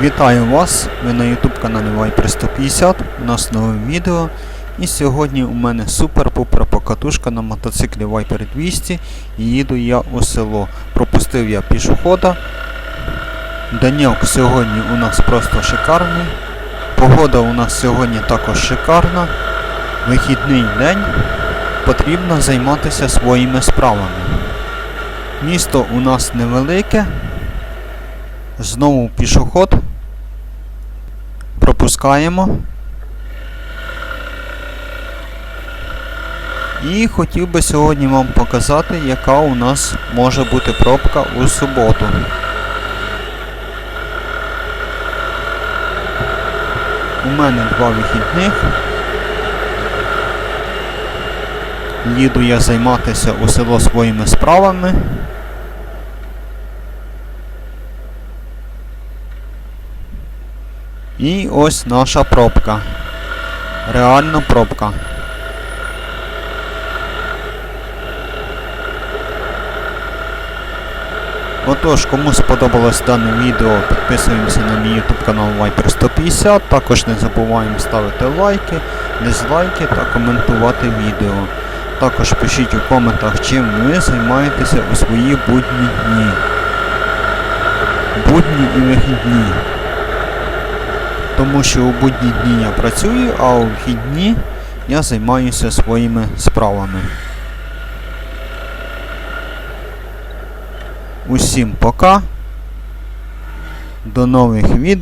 Вітаю вас! Ви на YouTube каналі Viper 150. У нас нове відео. І сьогодні у мене супер-пупер покатушка на мотоциклі Viper 200 і їду я у село. Пропустив я пішохода. Даньок сьогодні у нас просто шикарний. Погода у нас сьогодні також шикарна. Вихідний день. Потрібно займатися своїми справами. Місто у нас невелике. Знову пішоход. Пропускаємо. І хотів би сьогодні вам показати, яка у нас може бути пробка у суботу. У мене два вихідних. Їду я займатися у село своїми справами. І ось наша пробка. Реальна пробка. Отож, кому сподобалось дане відео, підписуємося на мій YouTube канал Viper 150. Також не забуваємо ставити лайки, дизлайки та коментувати відео. Також пишіть у коментах, чим ви займаєтеся у свої будні дні. Будні і вихідні. Тому що у будні дні я працюю, а у вихідні я займаюся своїми справами. Усім пока. До нових відео.